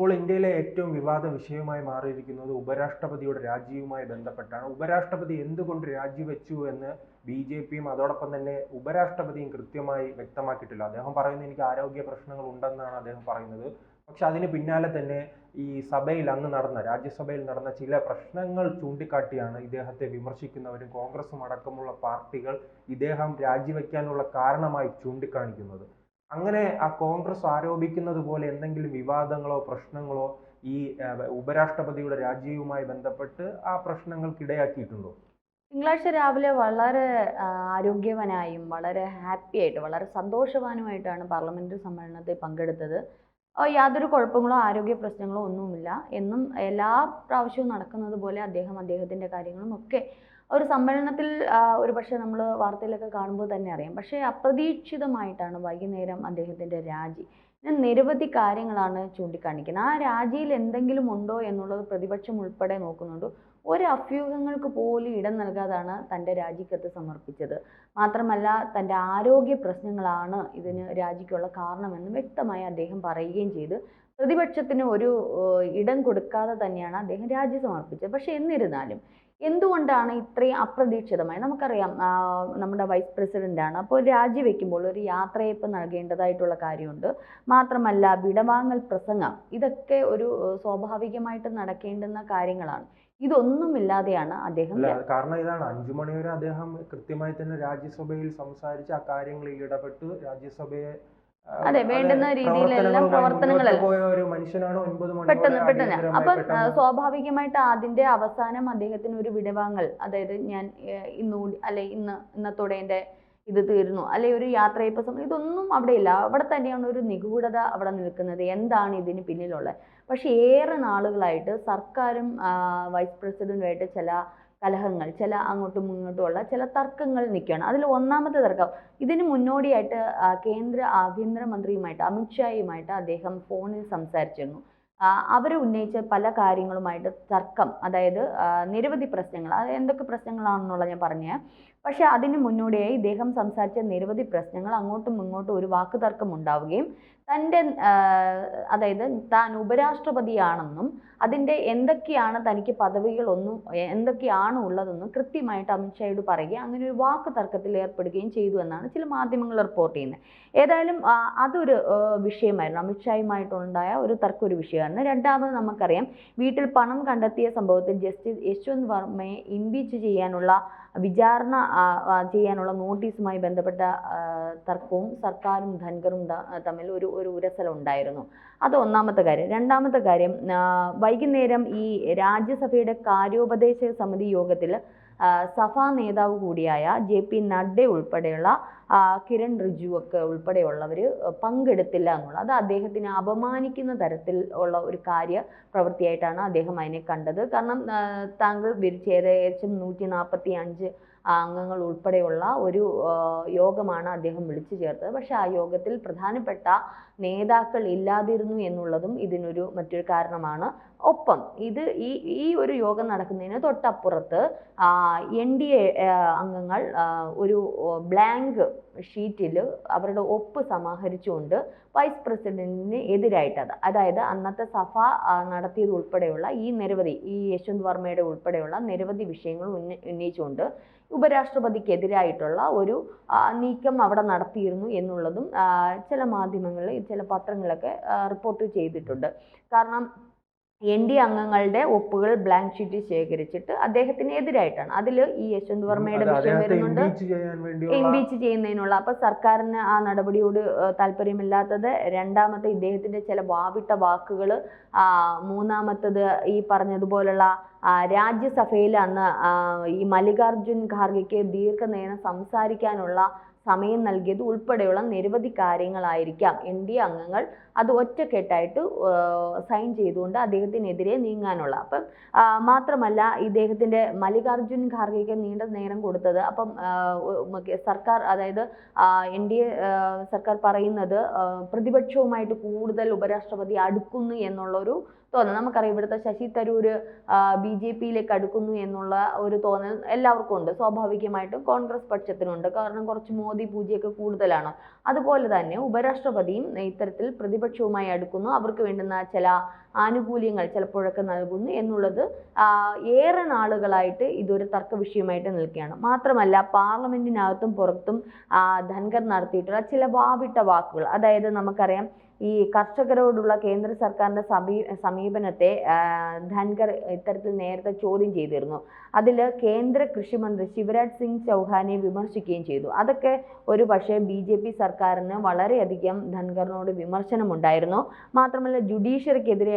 ഇപ്പോൾ ഇന്ത്യയിലെ ഏറ്റവും വിവാദ വിഷയമായി മാറിയിരിക്കുന്നത് ഉപരാഷ്ട്രപതിയുടെ രാജിയുമായി ബന്ധപ്പെട്ടാണ്. ഉപരാഷ്ട്രപതി എന്തുകൊണ്ട് രാജിവെച്ചു എന്ന് ബി ജെ പിയും അതോടൊപ്പം തന്നെ ഉപരാഷ്ട്രപതിയും കൃത്യമായി വ്യക്തമാക്കിയിട്ടില്ല. അദ്ദേഹം പറയുന്നത് എനിക്ക് ആരോഗ്യ പ്രശ്നങ്ങൾ ഉണ്ടെന്നാണ് അദ്ദേഹം പറയുന്നത്. പക്ഷെ അതിന് പിന്നാലെ തന്നെ ഈ സഭയിൽ അന്ന് നടന്ന രാജ്യസഭയിൽ നടന്ന ചില പ്രശ്നങ്ങൾ ചൂണ്ടിക്കാട്ടിയാണ് ഇദ്ദേഹത്തെ വിമർശിക്കുന്നവരും കോൺഗ്രസും അടക്കമുള്ള പാർട്ടികൾ ഇദ്ദേഹം രാജിവെക്കാനുള്ള കാരണമായി ചൂണ്ടിക്കാണിക്കുന്നത്. അങ്ങനെ ആ കോൺഗ്രസ് ആരോപിക്കുന്നത് പോലെ എന്തെങ്കിലും വിവാദങ്ങളോ പ്രശ്നങ്ങളോ ഈ ഉപരാഷ്ട്രപതിയുടെ രാജിയുമായി ബന്ധപ്പെട്ട് ആ പ്രശ്നങ്ങൾക്ക് ഇടയാക്കിയിട്ടുണ്ടോ? തിങ്കളാഴ്ച രാവിലെ വളരെ ആരോഗ്യവനായും വളരെ ഹാപ്പി ആയിട്ട് വളരെ സന്തോഷവാനുമായിട്ടാണ് പാർലമെന്റ് സമ്മേളനത്തിൽ പങ്കെടുത്തത്. യാതൊരു കുഴപ്പങ്ങളോ ആരോഗ്യ പ്രശ്നങ്ങളോ ഒന്നുമില്ല. എന്നും എല്ലാ പ്രാവശ്യവും നടക്കുന്നത് പോലെ അദ്ദേഹം അദ്ദേഹത്തിന്റെ കാര്യങ്ങളും ഒക്കെ ഒരു സമ്മേളനത്തിൽ ഒരു പക്ഷേ നമ്മൾ വാർത്തയിലൊക്കെ കാണുമ്പോൾ തന്നെ അറിയാം. പക്ഷേ അപ്രതീക്ഷിതമായിട്ടാണ് വൈകുന്നേരം അദ്ദേഹത്തിന്റെ രാജി. നിരവധി കാര്യങ്ങളാണ് ചൂണ്ടിക്കാണിക്കുന്നത്. ആ രാജിയിൽ എന്തെങ്കിലും ഉണ്ടോ എന്നുള്ളത് പ്രതിപക്ഷം ഉൾപ്പെടെ നോക്കുന്നുണ്ട്. ഒരു അഭ്യൂഹങ്ങൾക്ക് പോലും ഇടം നൽകാതാണ് തന്റെ രാജിക്കത്ത് സമർപ്പിച്ചത്. മാത്രമല്ല തന്റെ ആരോഗ്യ പ്രശ്നങ്ങളാണ് ഇതിന് രാജിക്കുള്ള കാരണമെന്ന് വ്യക്തമായി അദ്ദേഹം പറയുകയും ചെയ്തു. പ്രതിപക്ഷത്തിന് ഒരു ഇടം കൊടുക്കാതെ തന്നെയാണ് അദ്ദേഹം രാജി സമർപ്പിച്ചത്. പക്ഷേ എന്നിരുന്നാലും എന്തുകൊണ്ടാണ് ഇത്രയും അപ്രതീക്ഷിതമായി? നമുക്കറിയാം നമ്മുടെ വൈസ് പ്രസിഡന്റ് ആണ്. അപ്പോൾ രാജിവെക്കുമ്പോൾ ഒരു യാത്രയപ്പ് നൽകേണ്ടതായിട്ടുള്ള കാര്യമുണ്ട്. മാത്രമല്ല വിടവാങ്ങൽ പ്രസംഗം ഇതൊക്കെ ഒരു സ്വാഭാവികമായിട്ട് നടക്കേണ്ടുന്ന കാര്യങ്ങളാണ്. ഇതൊന്നുമില്ലാതെയാണ് അദ്ദേഹം കാരണം ഇതാണ്. അഞ്ചു മണിവരെ അദ്ദേഹം കൃത്യമായി തന്നെ രാജ്യസഭയിൽ സംസാരിച്ച് ആ കാര്യങ്ങളിൽ ഇടപെട്ട് രാജ്യസഭയെ അതെ, വേണ്ടുന്ന രീതിയിലെല്ലാം പ്രവർത്തനങ്ങളെല്ലാം. പെട്ടെന്ന് പെട്ടെന്ന്. അപ്പം സ്വാഭാവികമായിട്ട് അതിന്റെ അവസാനം അദ്ദേഹത്തിന് ഒരു വിടവാങ്ങൽ. അതായത് ഞാൻ ഏഹ്, ഇന്ന് കൂടി അല്ലെ ഇന്ന് ഇന്നത്തോടെ എന്റെ ഇത് തീരുന്നു അല്ലെ ഒരു യാത്രയപ്പ് സമയം. ഇതൊന്നും അവിടെ ഇല്ല. അവിടെ തന്നെയാണ് ഒരു നിഗൂഢത അവിടെ നിൽക്കുന്നത്. എന്താണ് ഇതിന് പിന്നിലുള്ളത്? പക്ഷേ ഏറെ നാളുകളായിട്ട് സർക്കാരും വൈസ് പ്രസിഡന്റുമായിട്ട് ചില കലഹങ്ങൾ ചില അങ്ങോട്ടും ഇങ്ങോട്ടും ഉള്ള ചില തർക്കങ്ങൾ നിൽക്കുകയാണ്. അതിൽ ഒന്നാമത്തെ തർക്കം ഇതിന് മുന്നോടിയായിട്ട് കേന്ദ്ര ആഭ്യന്തരമന്ത്രിയുമായിട്ട് അമിത്ഷായുമായിട്ട് അദ്ദേഹം ഫോണിൽ സംസാരിച്ചിരുന്നു. അവർ ഉന്നയിച്ച പല കാര്യങ്ങളുമായിട്ട് തർക്കം അതായത് നിരവധി പ്രശ്നങ്ങൾ അത് എന്തൊക്കെ പ്രശ്നങ്ങളാണെന്നുള്ളത് ഞാൻ പറഞ്ഞേ പക്ഷേ അതിന് മുന്നോടിയായി ഇദ്ദേഹം സംസാരിച്ച നിരവധി പ്രശ്നങ്ങൾ അങ്ങോട്ടും ഇങ്ങോട്ടും ഒരു വാക്ക് തർക്കം ഉണ്ടാവുകയും തന്റെ അതായത് താൻ ഉപരാഷ്ട്രപതിയാണെന്നും അതിന്റെ എന്തൊക്കെയാണ് തനിക്ക് പദവികളൊന്നും എന്തൊക്കെയാണ് ഉള്ളതെന്നും കൃത്യമായിട്ട് അമിത്ഷായോട് പറയുകയും അങ്ങനെ ഒരു വാക്ക് തർക്കത്തിൽ ഏർപ്പെടുകയും ചെയ്തു എന്നാണ് ചില മാധ്യമങ്ങൾ റിപ്പോർട്ട് ചെയ്യുന്നത്. ഏതായാലും അതൊരു വിഷയമായിരുന്നു. അമിത്ഷായുമായിട്ടുണ്ടായ ഒരു തർക്ക ഒരു വിഷയമായിരുന്നു. രണ്ടാമത് നമുക്കറിയാം വീട്ടിൽ പണം കണ്ടെത്തിയ സംഭവത്തിൽ ജസ്റ്റിസ് യശ്വന്ത് വർമ്മയെ ഇംപീച്ച് ചെയ്യാനുള്ള വിചാരണ ചെയ്യാനുള്ള നോട്ടീസുമായി ബന്ധപ്പെട്ട തർക്കവും സർക്കാരും ധൻകറും തമ്മിൽ ഒരു ഒരു ഉരസൽ ഉണ്ടായിരുന്നു. അത് ഒന്നാമത്തെ കാര്യം. രണ്ടാമത്തെ കാര്യം വൈകുന്നേരം ഈ രാജ്യസഭയുടെ കാര്യോപദേശ സമിതി യോഗത്തിൽ സഭാ നേതാവ് കൂടിയായ ജെ പി നഡ്ഡ ഉൾപ്പെടെയുള്ള കിരൺ റിജു ഒക്കെ ഉൾപ്പെടെയുള്ളവർ പങ്കെടുത്തില്ല എന്നുള്ളത്. അത് അദ്ദേഹത്തിന് അപമാനിക്കുന്ന തരത്തിൽ ഉള്ള ഒരു കാര്യ പ്രവൃത്തിയായിട്ടാണ് അദ്ദേഹം അതിനെ കണ്ടത്. കാരണം താങ്കൾ വിരിച്ച ഏകദേശം നൂറ്റി നാൽപ്പത്തി അഞ്ച് അംഗങ്ങൾ ഉൾപ്പെടെയുള്ള ഒരു യോഗമാണ് അദ്ദേഹം വിളിച്ചു ചേർത്തത്. പക്ഷേ ആ യോഗത്തിൽ പ്രധാനപ്പെട്ട നേതാക്കൾ ഇല്ലാതിരുന്നു എന്നുള്ളതും ഇതിനൊരു മറ്റൊരു കാരണമാണ്. ഒപ്പം ഇത് ഈ ഈ ഒരു യോഗം നടക്കുന്നതിന് തൊട്ടപ്പുറത്ത് എൻ ഡി എ അംഗങ്ങൾ ഒരു ബ്ലാങ്ക് ഷീറ്റിൽ അവരുടെ ഒപ്പ് സമാഹരിച്ചുകൊണ്ട് വൈസ് പ്രസിഡന്റിന് എതിരായിട്ട് അത് അതായത് അന്നത്തെ സഭ നടത്തിയത് ഉൾപ്പെടെയുള്ള ഈ നിരവധി ഈ യശ്വന്ത് വർമ്മയുടെ ഉൾപ്പെടെയുള്ള നിരവധി വിഷയങ്ങൾ ഉന്ന ഉന്നയിച്ചുകൊണ്ട് ഉപരാഷ്ട്രപതിക്കെതിരായിട്ടുള്ള ഒരു നീക്കം അവിടെ നടത്തിയിരുന്നു എന്നുള്ളതും ചില മാധ്യമങ്ങളിൽ ചില പത്രങ്ങളൊക്കെ റിപ്പോർട്ട് ചെയ്തിട്ടുണ്ട്. കാരണം എൻ ഡി അംഗങ്ങളുടെ ഒപ്പുകൾ ബ്ലാങ്ക് ഷീറ്റ് ശേഖരിച്ചിട്ട് അദ്ദേഹത്തിന് എതിരായിട്ടാണ്. അതിൽ ഈ യശ്വന്ത് വർമ്മയുടെ വിഷയം വരുന്നുണ്ട്. ഇംപീച്ച് ചെയ്യുന്നതിനുള്ള അപ്പൊ സർക്കാരിന് ആ നടപടിയോട് താല്പര്യമില്ലാത്തത് രണ്ടാമത്തെ ഇദ്ദേഹത്തിന്റെ ചില വാവിട്ട വാക്കുകൾ മൂന്നാമത്തത് ഈ പറഞ്ഞതുപോലുള്ള രാജ്യസഭയിൽ അന്ന് ഈ മല്ലികാർജുൻ ഖാർഗെക്ക് ദീർഘനേരം സംസാരിക്കാനുള്ള സമയം നൽകിയത് ഉൾപ്പെടെയുള്ള നിരവധി കാര്യങ്ങളായിരിക്കാം. എൻ ഡി അംഗങ്ങൾ അത് ഒറ്റക്കെട്ടായിട്ട് സൈൻ ചെയ്തുകൊണ്ട് അദ്ദേഹത്തിനെതിരെ നീങ്ങാനുള്ള. അപ്പം മാത്രമല്ല ഇദ്ദേഹത്തിന്റെ മല്ലികാർജുൻ ഖാർഗെക്ക് നീണ്ട നേരം കൊടുത്തത്. അപ്പം സർക്കാർ അതായത് എൻ ഡി എ സർക്കാർ പറയുന്നത് പ്രതിപക്ഷവുമായിട്ട് കൂടുതൽ ഉപരാഷ്ട്രപതി അടുക്കുന്നു എന്നുള്ളൊരു തോന്നൽ നമുക്കറിയാം ഇവിടുത്തെ ശശി തരൂർ ബി ജെ പിയിലേക്ക് അടുക്കുന്നു എന്നുള്ള ഒരു തോന്നൽ എല്ലാവർക്കും ഉണ്ട്. സ്വാഭാവികമായിട്ടും കോൺഗ്രസ് പക്ഷത്തിനുണ്ട്. കാരണം കുറച്ച് മോദി പൂജയൊക്കെ കൂടുതലാണ്. അതുപോലെ തന്നെ ഉപരാഷ്ട്രപതിയും ഇത്തരത്തിൽ പ്രതിപക്ഷവുമായി അടുക്കുന്നു. അവർക്ക് വേണ്ടുന്ന ചില ആനുകൂല്യങ്ങൾ ചിലപ്പോഴൊക്കെ നൽകുന്നു എന്നുള്ളത് ഏറെ നാളുകളായിട്ട് ഇതൊരു തർക്ക വിഷയമായിട്ട് നിൽക്കുകയാണ്. മാത്രമല്ല പാർലമെന്റിനകത്തും പുറത്തും ധൻഖർ നടത്തിയിട്ടുള്ള ചില വാവിട്ട വാക്കുകൾ. അതായത് നമുക്കറിയാം ഈ കർഷകരോടുള്ള കേന്ദ്ര സർക്കാരിന്റെ സമീ സമീപനത്തെ ധൻഖർ ഇത്തരത്തിൽ നേരത്തെ ചോദ്യം ചെയ്തിരുന്നു. അതിൽ കേന്ദ്ര കൃഷിമന്ത്രി ശിവരാജ് സിംഗ് ചൗഹാനെ വിമർശിക്കുകയും ചെയ്തു. അതൊക്കെ ഒരു പക്ഷേ ബി ജെ പി സർക്കാരിന് വളരെയധികം ധൻഖറിനോട് വിമർശനമുണ്ടായിരുന്നു. മാത്രമല്ല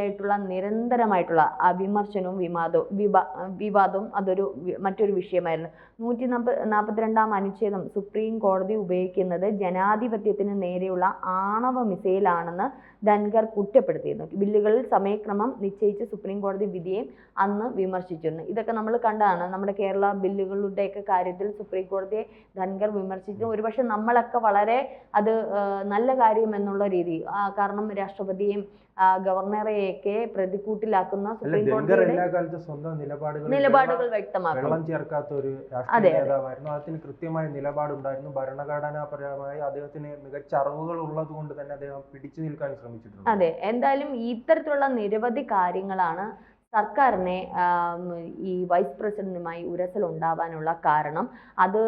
ജുഡീഷ്യറിക്കെതിരെയായിട്ടുള്ള നിരന്തരമായിട്ടുള്ള വിമർശനവും വിവാദവും വിവാ വിവാദവും അതൊരു മറ്റൊരു വിഷയമായിരുന്നു. നൂറ്റി നാൽപ്പ നാൽപ്പത്തിരണ്ടാം അനുച്ഛേദം സുപ്രീം കോടതി ഉപയോഗിക്കുന്നത് ജനാധിപത്യത്തിന് നേരെയുള്ള ആണവ മിസൈലാണെന്ന് ധൻഖർ കുറ്റപ്പെടുത്തിയിരുന്നു. ബില്ലുകളിൽ സമയക്രമം നിശ്ചയിച്ച് സുപ്രീം കോടതി വിധിയെ അന്ന് വിമർശിച്ചിരുന്നു. ഇതൊക്കെ നമ്മൾ കണ്ടതാണ്. നമ്മുടെ കേരള ബില്ലുകളുടെയൊക്കെ കാര്യത്തിൽ സുപ്രീം കോടതിയെ ധൻഖർ വിമർശിച്ചു. ഒരുപക്ഷെ നമ്മളൊക്കെ വളരെ അത് നല്ല കാര്യം എന്നുള്ള രീതി കാരണം രാഷ്ട്രപതിയെയും ആ, ഗവർണറെയൊക്കെ പ്രതിക്കൂട്ടിലാക്കുന്ന സുപ്രീം കോടതിയുടെ നിലപാടുകൾ വ്യക്തമാക്കും. അതെ, അതിന് കൃത്യമായ നിലപാടുണ്ടായിരുന്നു. ഭരണഘടനാപരമായി അദ്ദേഹത്തിന് മികച്ച അറിവുകൾ ഉള്ളത് കൊണ്ട് തന്നെ അദ്ദേഹം പിടിച്ചു നിൽക്കാൻ ശ്രമിച്ചിട്ടുണ്ട്. അതെ എന്തായാലും ഇത്തരത്തിലുള്ള നിരവധി കാര്യങ്ങളാണ് സർക്കാരിനെ ഈ വൈസ് പ്രസിഡന്റുമായി ഉരസൽ ഉണ്ടാവാനുള്ള കാരണം. അത്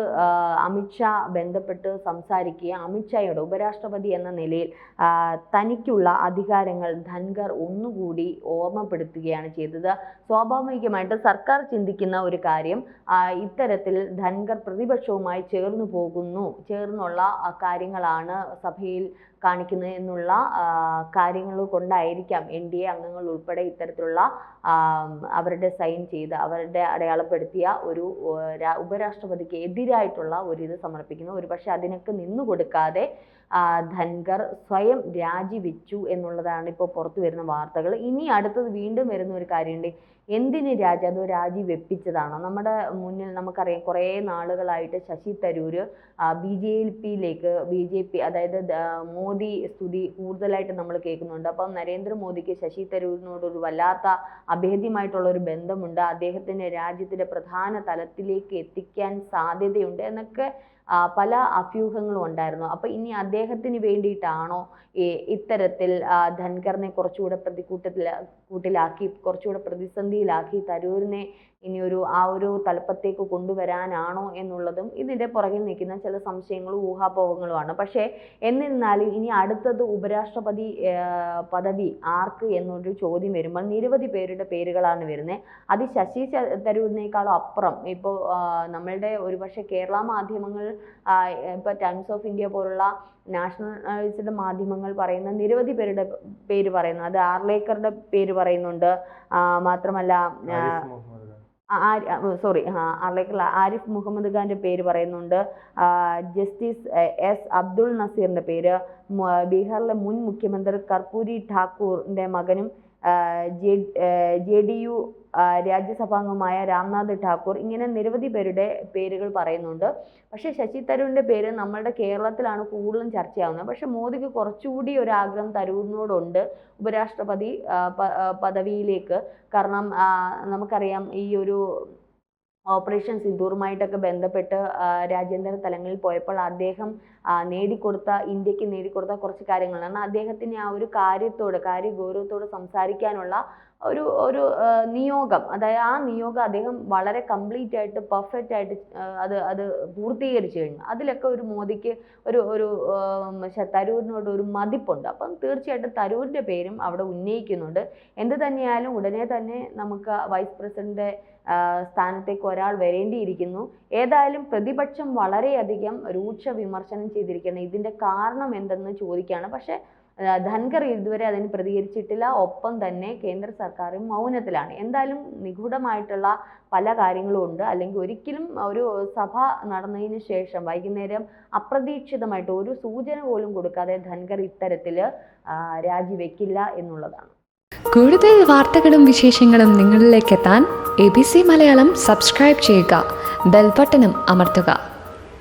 അമിത്ഷാ ബന്ധപ്പെട്ട് സംസാരിക്കുകയും അമിത്ഷായുടെ ഉപരാഷ്ട്രപതി എന്ന നിലയിൽ തനിക്കുള്ള അധികാരങ്ങൾ ധൻഖർ ഒന്നുകൂടി ഓർമ്മപ്പെടുത്തുകയാണ് ചെയ്തത്. സ്വാഭാവികമായിട്ട് സർക്കാർ ചിന്തിക്കുന്ന ഒരു കാര്യം ഇത്തരത്തിൽ ധൻഖർ പ്രതിപക്ഷവുമായി ചേർന്നു പോകുന്നു ചേർന്നുള്ള കാര്യങ്ങളാണ് സഭയിൽ കാണിക്കുന്നത് എന്നുള്ള കാര്യങ്ങൾ കൊണ്ടായിരിക്കാം എൻ ഡി എ അംഗങ്ങൾ ഉൾപ്പെടെ ഇത്തരത്തിലുള്ള അവരുടെ സൈൻ ചെയ്ത് അവരുടെ അടയാളപ്പെടുത്തിയ ഒരു ഉപരാഷ്ട്രപതിക്ക് എതിരായിട്ടുള്ള ഒരു ഇത് സമർപ്പിക്കുന്നു. ഒരു പക്ഷേ അതിനൊക്കെ നിന്നു കൊടുക്കാതെ ആ, ധൻഖർ സ്വയം രാജിവെച്ചു എന്നുള്ളതാണ് ഇപ്പോൾ പുറത്തു വരുന്ന വാർത്തകൾ. ഇനി അടുത്തത് വീണ്ടും വരുന്ന ഒരു കാര്യമുണ്ട്. എന്തിന് രാജി അതോ രാജി വെപ്പിച്ചതാണോ? നമ്മുടെ മുന്നിൽ നമുക്കറിയാം കുറേ നാളുകളായിട്ട് ശശി തരൂര് ബി ജെ പിയിലേക്ക് ബി ജെ പി അതായത് മോദി സ്തുതി കൂടുതലായിട്ട് നമ്മൾ കേൾക്കുന്നുണ്ട്. അപ്പം നരേന്ദ്രമോദിക്ക് ശശി തരൂരിനോട് ഒരു വല്ലാത്ത അഭേദ്യമായിട്ടുള്ള ഒരു ബന്ധമുണ്ട്. അദ്ദേഹത്തിന്റെ രാജ്യത്തിന്റെ പ്രധാന തലത്തിലേക്ക് എത്തിക്കാൻ സാധ്യതയുണ്ട് എന്നൊക്കെ പല അഭ്യൂഹങ്ങളും ഉണ്ടായിരുന്നു. അപ്പോൾ ഇനി അദ്ദേഹത്തിന് വേണ്ടിയിട്ടാണോ ഇത്തരത്തിൽ ധൻഖറിനെ കുറച്ചുകൂടെ പ്രതികൂട്ടത്തിൽ കൂട്ടിലാക്കി കുറച്ചുകൂടെ പ്രതിസന്ധിയിലാക്കി തരൂരിനെ ഇനി ഒരു ആ ഒരു തലപ്പത്തേക്ക് കൊണ്ടുവരാനാണോ എന്നുള്ളതും ഇതിന്റെ പുറകിൽ നിൽക്കുന്ന ചില സംശയങ്ങളും ഊഹാപോഹങ്ങളുമാണ്. പക്ഷേ എന്നിരുന്നാലും ഇനി അടുത്തത് ഉപരാഷ്ട്രപതി പദവി ആർക്ക് എന്നൊരു ചോദ്യം വരുമ്പോൾ നിരവധി പേരുടെ പേരുകളാണ് വരുന്നത് അത് ശശി തരൂരിനേക്കാളും അപ്പുറം. ഇപ്പോൾ നമ്മളുടെ ഒരുപക്ഷെ കേരള മാധ്യമങ്ങൾ ഇപ്പോൾ ടൈംസ് ഓഫ് ഇന്ത്യ പോലുള്ള നാഷണലൈസ്ഡ് മാധ്യമങ്ങൾ പറയുന്ന നിരവധി പേരുടെ പേര് പറയുന്നു. അത് ആർലേക്കറുടെ പേര് പറയുന്നുണ്ട്. മാത്രമല്ല. സോറി ആർലേക്കർ ആരിഫ് മുഹമ്മദ് ഖാന്റെ പേര് പറയുന്നുണ്ട്. ജസ്റ്റിസ് എസ് അബ്ദുൾ നസീറിന്റെ പേര്. ബീഹാറിലെ മുൻ മുഖ്യമന്ത്രി കർപ്പൂരി ഠാക്കൂറിന്റെ മകനും ജെ ഡി യു രാജ്യസഭാംഗമായ രാംനാഥ് ഠാക്കൂർ ഇങ്ങനെ നിരവധി പേരുടെ പേരുകൾ പറയുന്നുണ്ട്. പക്ഷേ ശശി തരൂരിന്റെ പേര് നമ്മളുടെ കേരളത്തിലാണ് കൂടുതലും ചർച്ചയാവുന്നത്. പക്ഷേ മോദിക്ക് കുറച്ചുകൂടി ഒരു ആഗ്രഹം തരൂരിനോടുണ്ട്. ഉപരാഷ്ട്രപതി പദവിയിലേക്ക്. കാരണം നമുക്കറിയാം ഈ ഒരു ഓപ്പറേഷൻ സിന്ദൂറുമായിട്ടൊക്കെ ബന്ധപ്പെട്ട് രാജ്യാന്തര തലങ്ങളിൽ പോയപ്പോൾ അദ്ദേഹം നേടിക്കൊടുത്ത ഇന്ത്യയ്ക്ക് നേടിക്കൊടുത്ത കുറച്ച് കാര്യങ്ങളാണ്. അദ്ദേഹത്തിന് ആ ഒരു കാര്യത്തോട് കാര്യഗൗരവത്തോട് സംസാരിക്കാനുള്ള ഒരു ഒരു നിയോഗം. അതായത് ആ നിയോഗം അദ്ദേഹം വളരെ കംപ്ലീറ്റ് ആയിട്ട് പെർഫെക്റ്റ് ആയിട്ട് അത് അത് പൂർത്തീകരിച്ചു കഴിഞ്ഞു. അതിലൊക്കെ ഒരു മോദിക്ക് ഒരു ഒരു തരൂരിനോട് ഒരു മതിപ്പുണ്ട്. അപ്പം തീർച്ചയായിട്ടും തരൂരിന്റെ പേരും അവിടെ ഉന്നയിക്കുന്നുണ്ട്. എന്ത് തന്നെയായാലും ഉടനെ തന്നെ നമുക്ക് വൈസ് പ്രസിഡന്റ് സ്ഥാനത്തേക്ക് ഒരാൾ വരേണ്ടിയിരിക്കുന്നു. ഏതായാലും പ്രതിപക്ഷം വളരെയധികം രൂക്ഷ വിമർശനം ചെയ്തിരിക്കുകയാണ്. ഇതിന്റെ കാരണം എന്തെന്ന് ചോദിക്കുകയാണ്. പക്ഷേ ധൻഖർ ഇതുവരെ അതിന് പ്രതികരിച്ചിട്ടില്ല. ഒപ്പം തന്നെ കേന്ദ്ര സർക്കാരും മൗനത്തിലാണ്. എന്തായാലും നിഗൂഢമായിട്ടുള്ള പല കാര്യങ്ങളും ഉണ്ട്. അല്ലെങ്കിൽ ഒരിക്കലും ഒരു സഭ നടന്നതിന് ശേഷം വൈകുന്നേരം അപ്രതീക്ഷിതമായിട്ട് ഒരു സൂചന പോലും കൊടുക്കാതെ ധൻകർ ഇത്തരത്തിൽ രാജിവെക്കില്ല എന്നുള്ളതാണ്. കൂടുതൽ വാർത്തകളും വിശേഷങ്ങളും നിങ്ങളിലേക്ക് എത്താൻ A B C Malayalam subscribe ചെയ്യുക. ബെൽബട്ടനും അമർത്തുക.